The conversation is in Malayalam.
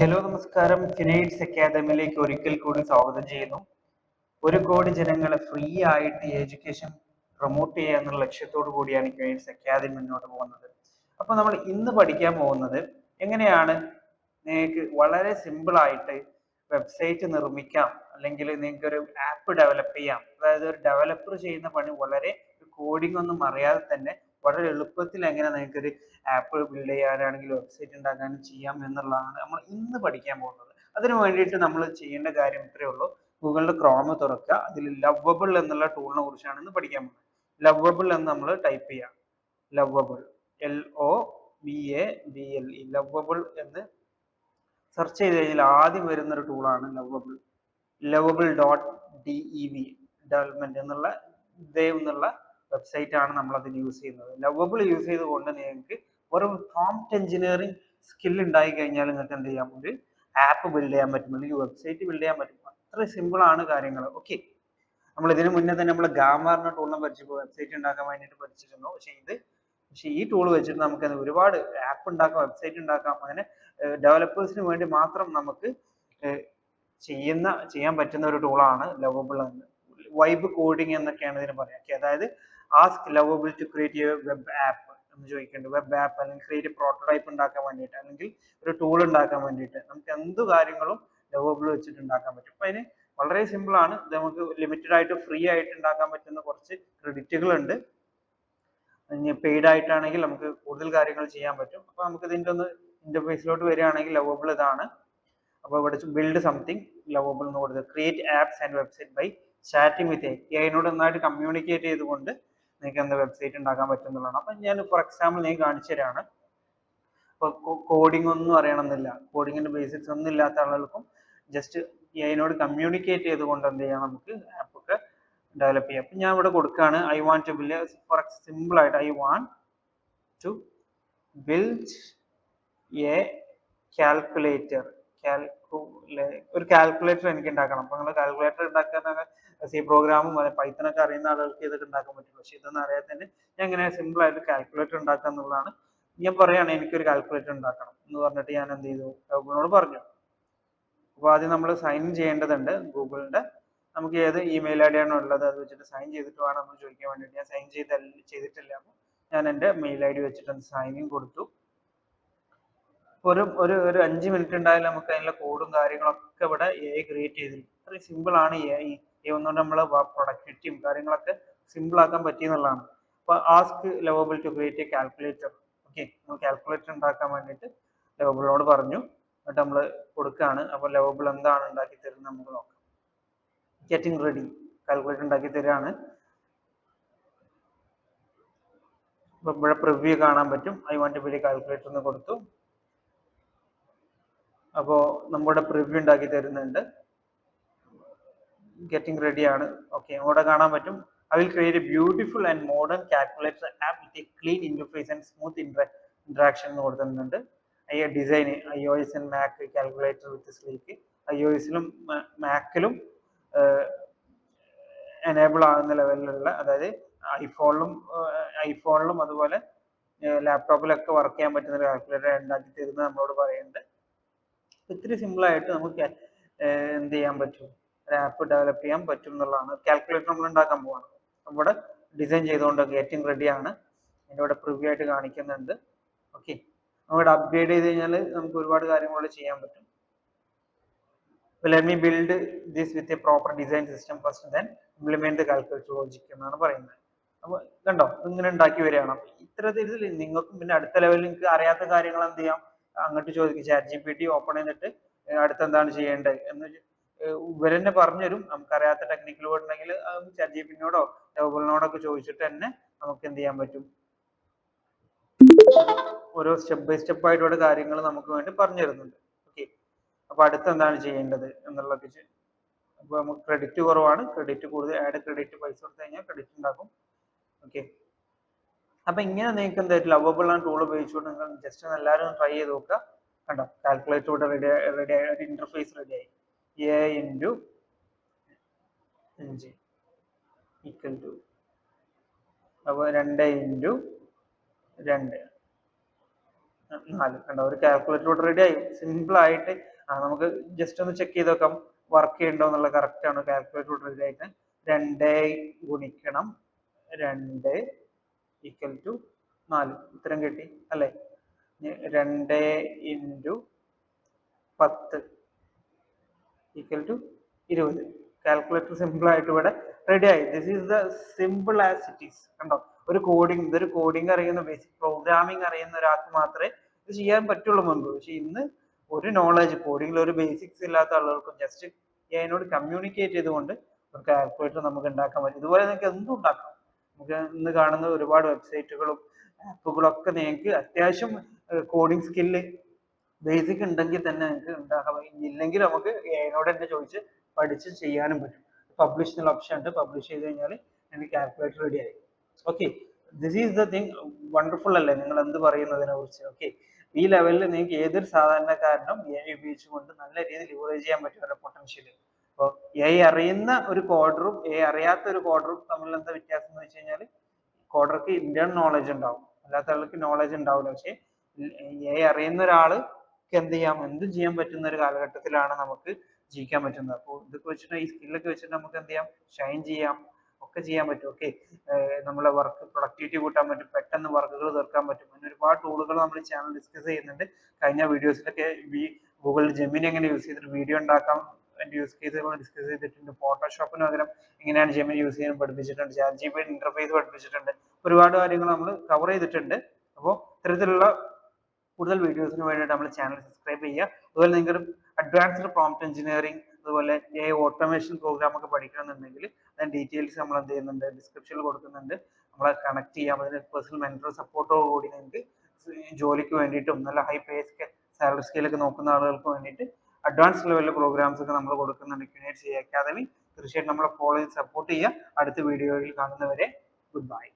ഹലോ നമസ്കാരം. ഫിനൈറ്റ്സ് അക്കാദമിയിലേക്ക് ഒരിക്കൽ കൂടി സ്വാഗതം ചെയ്യുന്നു. ഒരു കോടി ജനങ്ങളെ ഫ്രീ ആയിട്ട് എഡ്യൂക്കേഷൻ പ്രൊമോട്ട് ചെയ്യുക എന്നുള്ള ലക്ഷ്യത്തോടു കൂടിയാണ് ഫിനൈറ്റ്സ് അക്കാദമി മുന്നോട്ട് പോകുന്നത്. അപ്പൊ നമ്മൾ ഇന്ന് പഠിക്കാൻ പോകുന്നത് എങ്ങനെയാണ് നിങ്ങൾക്ക് വളരെ സിമ്പിൾ ആയിട്ട് വെബ്സൈറ്റ് നിർമ്മിക്കാം അല്ലെങ്കിൽ നിങ്ങൾക്ക് ഒരു ആപ്പ് ഡെവലപ്പ് ചെയ്യാം. അതായത് ഒരു ഡെവലപ്പർ ചെയ്യുന്ന പണി വളരെ കോഡിംഗ് ഒന്നും അറിയാതെ തന്നെ വളരെ എളുപ്പത്തിൽ എങ്ങനെ നിങ്ങൾക്ക് ഒരു ആപ്പ് ബിൽഡ് ചെയ്യാനാണെങ്കിൽ വെബ്സൈറ്റ് ഉണ്ടാക്കാനും ചെയ്യാം എന്നുള്ളതാണ് നമ്മൾ ഇന്ന് പഠിക്കാൻ പോകുന്നത്. അതിനു വേണ്ടിയിട്ട് നമ്മൾ ചെയ്യേണ്ട കാര്യം ഇത്രയേ ഉള്ളൂ. ഗൂഗിളിന്റെ ക്രോമ് തുറക്കുക. അതിൽ ലവബിൾ എന്നുള്ള ടൂളിനെ കുറിച്ചാണ് ഇന്ന് പഠിക്കാൻ പോകുന്നത്. ലവബിൾ എന്ന് നമ്മൾ ടൈപ്പ് ചെയ്യാം. Lovable L O B A B L E Lovable എന്ന് സെർച്ച് ചെയ്ത് കഴിഞ്ഞാൽ ആദ്യം വരുന്ന ഒരു ടൂളാണ് Lovable Lovable dot D E V development എന്നുള്ള ദേവ് എന്നുള്ള വെബ്സൈറ്റ് ആണ് നമ്മൾ അതിന് യൂസ് ചെയ്യുന്നത്. ലവബിൾ യൂസ് ചെയ്തുകൊണ്ട് നിങ്ങൾക്ക് ഒരു പ്രോംപ്റ്റ് എഞ്ചിനീയറിംഗ് സ്കിൽ ഉണ്ടായി കഴിഞ്ഞാൽ നിങ്ങൾക്ക് എന്ത് ചെയ്യാൻ പറ്റും ആപ്പ് ബിൽഡ് ചെയ്യാൻ പറ്റും. അല്ലെങ്കിൽ വെബ്സൈറ്റ് ബിൽഡ് ചെയ്യാൻ പറ്റും. അത്ര സിമ്പിൾ ആണ് കാര്യങ്ങൾ. ഓക്കെ നമ്മൾ ഇതിനു മുന്നേ തന്നെ നമ്മൾ ഗാമാറിന് ടൂളിനെ പഠിച്ചപ്പോൾ വെബ്സൈറ്റ് ഉണ്ടാക്കാൻ വേണ്ടിയിട്ട് പഠിച്ചിരുന്നു. പക്ഷെ ഇത് പക്ഷെ ഈ ടൂൾ വെച്ചിട്ട് നമുക്ക് ഒരുപാട് ആപ്പ് ഉണ്ടാക്കാം വെബ്സൈറ്റ് ഉണ്ടാക്കാം. അങ്ങനെ ഡെവലപ്പേഴ്സിന് വേണ്ടി മാത്രം നമുക്ക് ചെയ്യുന്ന ചെയ്യാൻ പറ്റുന്ന ഒരു ടൂളാണ് ലവബിൾ എന്ന്. വൈബ് കോഡിംഗ് എന്നൊക്കെയാണ് ഇതിന് പറയാം. Okay, അതായത് ask Lovable to create a web app എന്ന് ചോദിക്കുന്നുണ്ട് വെബ് ആപ്പ് അല്ലെങ്കിൽ ക്രിയേറ്റ് പ്രോട്ടോടൈപ്പ് ഉണ്ടാക്കാൻ വേണ്ടിയിട്ട് അല്ലെങ്കിൽ ഒരു ടൂൾ ഉണ്ടാക്കാൻ വേണ്ടിയിട്ട് നമുക്ക് എന്ത് കാര്യങ്ങളും ലവബിൾ വെച്ചിട്ട് ഉണ്ടാക്കാൻ പറ്റും. അപ്പൊ അതിന് വളരെ സിമ്പിൾ ആണ്. ഇത് നമുക്ക് ലിമിറ്റഡ് ആയിട്ട് ഫ്രീ ആയിട്ട് ഉണ്ടാക്കാൻ പറ്റുന്ന കുറച്ച് ക്രെഡിറ്റുകൾ ഉണ്ട് പെയ്ഡ് ആയിട്ടാണെങ്കിൽ നമുക്ക് കൂടുതൽ കാര്യങ്ങൾ ചെയ്യാൻ പറ്റും. അപ്പൊ നമുക്ക് ഇതിന്റെ ഒന്ന് ഇന്റർഫേസിലോട്ട് വരികയാണെങ്കിൽ ലവബിൾ ഇതാണ്. അപ്പോൾ ഇവിടെ ബിൽഡ് സംതിങ് ലവബിൾ എന്ന് കൊടുത്തത് create apps and website by chatting with A ഐനോട് നന്നായിട്ട് കമ്മ്യൂണിക്കേറ്റ് ചെയ്തുകൊണ്ട് നിങ്ങൾക്ക് എന്താ വെബ്സൈറ്റ് ഉണ്ടാക്കാൻ പറ്റും എന്നുള്ളതാണ് അപ്പം ഞാൻ ഫോർ എക്സാമ്പിൾ നീ കാണിച്ചു തരാണ്. അപ്പോൾ കോഡിംഗ് ഒന്നും അറിയണമെന്നില്ല. കോഡിങ്ങിന്റെ ബേസിക്സ് ഒന്നും ഇല്ലാത്ത ആളുകൾക്കും ജസ്റ്റ് അതിനോട് കമ്മ്യൂണിക്കേറ്റ് ചെയ്തുകൊണ്ട് എന്ത് ചെയ്യാം നമുക്ക് ആപ്പ് ഒക്കെ ഡെവലപ്പ് ചെയ്യാം. അപ്പം ഞാൻ ഇവിടെ കൊടുക്കുകയാണ് I want to build for simple ആയിട്ട് I want to build a calculator ഒരു കാൽക്കുലേറ്റർ എനിക്ക് ഉണ്ടാക്കണം അപ്പൊ നിങ്ങൾ കാൽക്കുലേറ്റർ ഉണ്ടാക്കാൻ സി പ്രോഗ്രാമും പൈത്തൺ ഒക്കെ അറിയുന്ന ആളുകൾക്ക് ഇതൊക്കെ ഉണ്ടാക്കാൻ പറ്റും പക്ഷെ ഇതൊന്നും അറിയാതെ തന്നെ ഞാൻ ഇങ്ങനെ സിമ്പിൾ ആയിട്ട് കാൽക്കുലേറ്റർ ഉണ്ടാക്കുക എന്നുള്ളതാണ്. ഞാൻ പറയാണ് എനിക്കൊരു കാൽക്കുലേറ്റർ ഉണ്ടാക്കണം എന്ന് പറഞ്ഞിട്ട് ഞാൻ എന്ത് ചെയ്തു? ഗൂഗിളിനോട് പറഞ്ഞു. അപ്പോൾ ആദ്യം നമ്മൾ സൈൻ ചെയ്യേണ്ടതുണ്ട് ഗൂഗിളിന്റെ. നമുക്ക് ഏത് ഇമെയിൽ ഐ ഡി ആണോ ഉള്ളത് അത് വെച്ചിട്ട് സൈൻ ചെയ്തിട്ട് വേണം നമ്മൾ ചോദിക്കാൻ വേണ്ടിയിട്ട്. ഞാൻ സൈൻ ചെയ്ത ചെയ്തിട്ടില്ല. ഞാൻ എന്റെ മെയിൽ ഐ ഡി വെച്ചിട്ട് ഇൻ കൊടുത്തു. ഒരു ഒരു ഒരു അഞ്ച് മിനിറ്റ് ഉണ്ടായാലും നമുക്ക് അതിനുള്ള കോഡും കാര്യങ്ങളൊക്കെ ഇവിടെ എ ക്രിയേറ്റ് ചെയ്തിരിക്കും അത്രയും സിമ്പിൾ ആണ് എ എ ഒന്നുകൊണ്ട് നമ്മൾ പ്രൊഡക്ടിവിറ്റിയും കാര്യങ്ങളൊക്കെ സിമ്പിൾ ആക്കാൻ പറ്റിയെന്നുള്ളതാണ് അപ്പൊ ask Lovable to create a calculator okay നമ്മൾ കാൽക്കുലേറ്റർ ഉണ്ടാക്കാൻ വേണ്ടിയിട്ട് ലവബിളിനോട് പറഞ്ഞു. എന്നിട്ട് നമ്മൾ കൊടുക്കുകയാണ് അപ്പോൾ ലവബിൾ എന്താണ് ഉണ്ടാക്കി തരുന്നത് നമുക്ക് നോക്കാം. ഗെറ്റിംഗ് റെഡി കാൽക്കുലേറ്റർ ഉണ്ടാക്കി തരികയാണ് അപ്പൊ ഇവിടെ പ്രിവ്യൂ കാണാൻ പറ്റും. ഐ വാണ്ട് ബി കാൽക്കുലേറ്റർ എന്ന് കൊടുത്തു. അപ്പോൾ നമ്മുടെ പ്രിവ്യൂ ഉണ്ടാക്കി തരുന്നുണ്ട്. ഗെറ്റിംഗ് റെഡി ആണ്. ഓക്കെ ഇവിടെ കാണാൻ പറ്റും. I will create a beautiful and modern calculator app with a clean interface and smooth interaction എന്ന് കൊടുക്കുന്നുണ്ട് I design I O S and Mac calculator with sleek I O എസിലും മാക്കിലും എനേബിൾ ആകുന്ന ലെവലിലുള്ള അതായത് ഐഫോണിലും ഐഫോണിലും അതുപോലെ ലാപ്ടോപ്പിലൊക്കെ വർക്ക് ചെയ്യാൻ പറ്റുന്ന ഒരു കാൽക്കുലേറ്റർ ഉണ്ടാക്കി തരുന്നത് നമ്മളോട് പറയുന്നുണ്ട്. ഇത്തിരി സിമ്പിൾ ആയിട്ട് നമുക്ക് എന്ത് ചെയ്യാൻ പറ്റും? ഒരു ആപ്പ് ഡെവലപ്പ് ചെയ്യാൻ പറ്റും എന്നുള്ളതാണ്. കാൽക്കുലേറ്റർ നമ്മൾ ഉണ്ടാക്കാൻ പോവാണ്. ഇവിടെ ഡിസൈൻ ചെയ്തുകൊണ്ട് ഗേറ്റിംഗ് റെഡി ആണ്. അതിന്റെ ഇവിടെ പ്രിവ്യൂ ആയിട്ട് കാണിക്കുന്നുണ്ട്. ഓക്കെ നമ്മുടെ അപ്ഗ്രേഡ് ചെയ്ത് കഴിഞ്ഞാൽ നമുക്ക് ഒരുപാട് കാര്യങ്ങൾ ചെയ്യാൻ പറ്റും. Let me build this with a proper design system first then implement calculator logic എന്നാണ് പറയുന്നത്. അപ്പോൾ കണ്ടോ ഇങ്ങനെ ഉണ്ടാക്കി വരികയാണ്. ഇത്തരത്തിൽ നിങ്ങൾക്കും പിന്നെ അടുത്ത ലെവലിൽ നിങ്ങൾക്ക് അറിയാത്ത കാര്യങ്ങൾ എന്ത് ചെയ്യാം? അങ്ങോട്ട് ചോദിക്കും chat G P T open ചെയ്തിട്ട് അടുത്ത് എന്താണ് ചെയ്യേണ്ടത്? എന്ന് ഇവരെന്നെ പറഞ്ഞുതരും. നമുക്കറിയാത്ത ടെക്നിക്കൽ വേർഡ് ഉണ്ടെങ്കിൽ ചാറ്റ് ജി പിന്നോടോ ഒക്കെ ചോദിച്ചിട്ട് തന്നെ നമുക്ക് എന്ത് ചെയ്യാൻ പറ്റും? ഓരോ സ്റ്റെപ്പ് ബൈ സ്റ്റെപ്പ് ആയിട്ടുള്ള കാര്യങ്ങൾ നമുക്ക് വേണ്ടി പറഞ്ഞു തരുന്നുണ്ട്. ഓക്കെ. അപ്പൊ അടുത്ത് എന്താണ് ചെയ്യേണ്ടത് എന്നുള്ളതൊക്കെ അപ്പൊ നമുക്ക് ക്രെഡിറ്റ് കുറവാണ്. ക്രെഡിറ്റ് കൂടുതൽ ആഡ് ക്രെഡിറ്റ് പൈസ കൊടുത്തു കഴിഞ്ഞാൽ ക്രെഡിറ്റ് ഉണ്ടാക്കും ഓക്കെ. അപ്പൊ ഇങ്ങനെ നിങ്ങൾക്ക് എന്തായാലും ലവബിൾ ആണ് ടൂൾ ഉപയോഗിച്ചുകൊണ്ട് നിങ്ങൾ ജസ്റ്റ് ഒന്ന് എല്ലാവരും ട്രൈ ചെയ്ത് നോക്കുക. കണ്ടോ? കാൽക്കുലേറ്റർ ഇവിടെ റെഡി റെഡി ആയി ഒരു ഇന്റർഫേസ് റെഡി ആയി. എ ഇന്റു അഞ്ച് ഈക്വൽ ടു അപ്പോൾ രണ്ട് ഇന്റു രണ്ട്. നാല്. കണ്ടോ? ഒരു കാൽക്കുലേറ്റർ റെഡി ആയി. സിമ്പിൾ ആയിട്ട് ആ നമുക്ക് ജസ്റ്റ് ഒന്ന് ചെക്ക് ചെയ്ത് നോക്കാം. വർക്ക് ചെയ്യണ്ടോ എന്നുള്ള കറക്റ്റ് ആണ്. കാൽക്കുലേറ്റർ റെഡി ആയിട്ട്. രണ്ട് ഗുണിക്കണം. രണ്ട് ഈക്വൽ ടു നാല്. ഉത്തരം കിട്ടി അല്ലേ? രണ്ട് ഇന്റു പത്ത് ഈക്വൽ ടു ഇരുപത്. കാൽക്കുലേറ്റർ സിമ്പിൾ ആയിട്ട് ഇവിടെ റെഡി ആയി. This is the simple as it is കണ്ടോ? ഒരു കോഡിംഗ് ഇതൊരു കോഡിംഗ് അറിയുന്ന ബേസിക് പ്രോഗ്രാമിംഗ് അറിയുന്ന ഒരാൾക്ക് മാത്രമേ ഇത് ചെയ്യാൻ പറ്റുള്ളൂ മുൻപ്. പക്ഷെ ഇന്ന് ഒരു നോളജ് കോഡിംഗിൽ ഒരു ബേസിക്സ് ഇല്ലാത്ത ആളുകൾക്കും ജസ്റ്റ് അതിനോട് കമ്മ്യൂണിക്കേറ്റ് ചെയ്തുകൊണ്ട് ഒരു കാൽക്കുലേറ്റർ നമുക്ക് ഉണ്ടാക്കാൻ പറ്റും. ഇതുപോലെ നിങ്ങൾക്ക് എന്തും ഉണ്ടാക്കാം. നമുക്ക് ഇന്ന് കാണുന്ന ഒരുപാട് വെബ്സൈറ്റുകളും ഒക്കെ നിങ്ങൾക്ക് അത്യാവശ്യം കോഡിംഗ് സ്കില്ല് ബേസിക് ഉണ്ടെങ്കിൽ തന്നെ നിങ്ങൾക്ക് ഉണ്ടാകാം. ഇല്ലെങ്കിൽ നമുക്ക് അതിനോട് തന്നെ ചോദിച്ച് പഠിച്ച് ചെയ്യാനും പറ്റും. പബ്ലിഷ് എന്നുള്ള ഓപ്ഷൻ ഉണ്ട്. പബ്ലിഷ് ചെയ്ത് കഴിഞ്ഞാൽ എനിക്ക് കാൽക്കുലേറ്റർ റെഡി ആയി. Okay this is the thing wonderful അല്ലേ? നിങ്ങൾ എന്ത് പറയുന്നതിനെ കുറിച്ച്? ഓക്കെ ഈ ലെവലിൽ നിങ്ങൾക്ക് ഏതൊരു സാധാരണക്കാരനും എ ഉപയോഗിച്ചുകൊണ്ട് നല്ല രീതിയിൽ യൂറേജ് ചെയ്യാൻ പറ്റും അവരുടെ പൊട്ടൻഷ്യൽ എ അറിയുന്ന ഒരു കോഡറും എ അറിയാത്ത ഒരു കോഡറും തമ്മിൽ എന്താ വ്യത്യാസം എന്ന് വെച്ച് കഴിഞ്ഞാൽ കോഡർക്ക് ഇന്റേൺ നോളജ് ഉണ്ടാവും. അല്ലാത്ത ആൾക്ക് നോളജ് ഉണ്ടാവില്ല. പക്ഷേ എ അറിയുന്ന ഒരാൾ എന്ത് ചെയ്യാം? എന്തും ചെയ്യാൻ പറ്റുന്ന ഒരു കാലഘട്ടത്തിലാണ് നമുക്ക് ജീവിക്കാൻ പറ്റുന്നത്. അപ്പോൾ ഇതൊക്കെ വെച്ചിട്ട് ഈ സ്കില്ലൊക്കെ വെച്ചിട്ട് നമുക്ക് എന്ത് ചെയ്യാം? ഷൈൻ ചെയ്യാം. ഒക്കെ ചെയ്യാൻ പറ്റും. ഓക്കെ നമ്മളെ വർക്ക് പ്രൊഡക്ടിവിറ്റി കൂട്ടാൻ പറ്റും. പെട്ടെന്ന് വർക്കുകൾ തീർക്കാൻ പറ്റും. അങ്ങനെ ഒരുപാട് ടൂളുകൾ നമ്മൾ ചാനൽ ഡിസ്കസ് ചെയ്യുന്നുണ്ട്. കഴിഞ്ഞ വീഡിയോസിലൊക്കെ ഗൂഗിൾ ജെമിനി എങ്ങനെ യൂസ് ചെയ്തിട്ട് വീഡിയോ ഉണ്ടാക്കാം യൂസ് ചെയ്ത് നമ്മൾ ഡിസ്കസ് ചെയ്തിട്ടുണ്ട്. ഫോട്ടോഷോപ്പിന് പകരം എങ്ങനെയാണ് ജെമിനി യൂസ് ചെയ്യാൻ പഠിപ്പിച്ചിട്ടുണ്ട്. ചാറ്റ് ജി പി ഇന്റർഫേസ് പഠിപ്പിച്ചിട്ടുണ്ട്. ഒരുപാട് കാര്യങ്ങൾ നമ്മൾ കവർ ചെയ്തിട്ടുണ്ട്. അപ്പോൾ ഇത്തരത്തിലുള്ള കൂടുതൽ വീഡിയോസിന് വേണ്ടിയിട്ട് നമ്മൾ ചാനൽ സബ്സ്ക്രൈബ് ചെയ്യുക. അതുപോലെ നിങ്ങൾക്ക് അഡ്വാൻസ്ഡ് പ്രോംപ്റ്റ് എഞ്ചിനീയറിംഗ് അതുപോലെ എ ഓട്ടോമേഷൻ പ്രോഗ്രാം ഒക്കെ പഠിക്കണമെന്നുണ്ടെങ്കിൽ അതിന് ഡീറ്റെയിൽസ് നമ്മൾ എന്ത് ചെയ്യുന്നുണ്ട്? ഡിസ്ക്രിപ്ഷനിൽ കൊടുക്കുന്നുണ്ട്. നമ്മളെ കണക്ട് ചെയ്യാം. അതിന് പേഴ്സണൽ മെന്റർ സപ്പോർട്ടോട് കൂടി നിങ്ങൾക്ക് ജോലിക്ക് വേണ്ടിയിട്ടും നല്ല ഹൈ പേ സാലറി സ്കെയിലൊക്കെ നോക്കുന്ന ആളുകൾക്ക് വേണ്ടിയിട്ട് അഡ്വാൻസ് ലെവലിൽ പ്രോഗ്രാംസ് ഒക്കെ നമ്മൾ കൊടുക്കുന്നുണ്ട് ക്യൂനേറ്റ് സി അക്കാദമി തീർച്ചയായിട്ടും നമ്മളെ ഫോളോ സപ്പോർട്ട് ചെയ്യുക അടുത്ത വീഡിയോയിൽ കാണുന്നവരെ ഗുഡ് ബൈ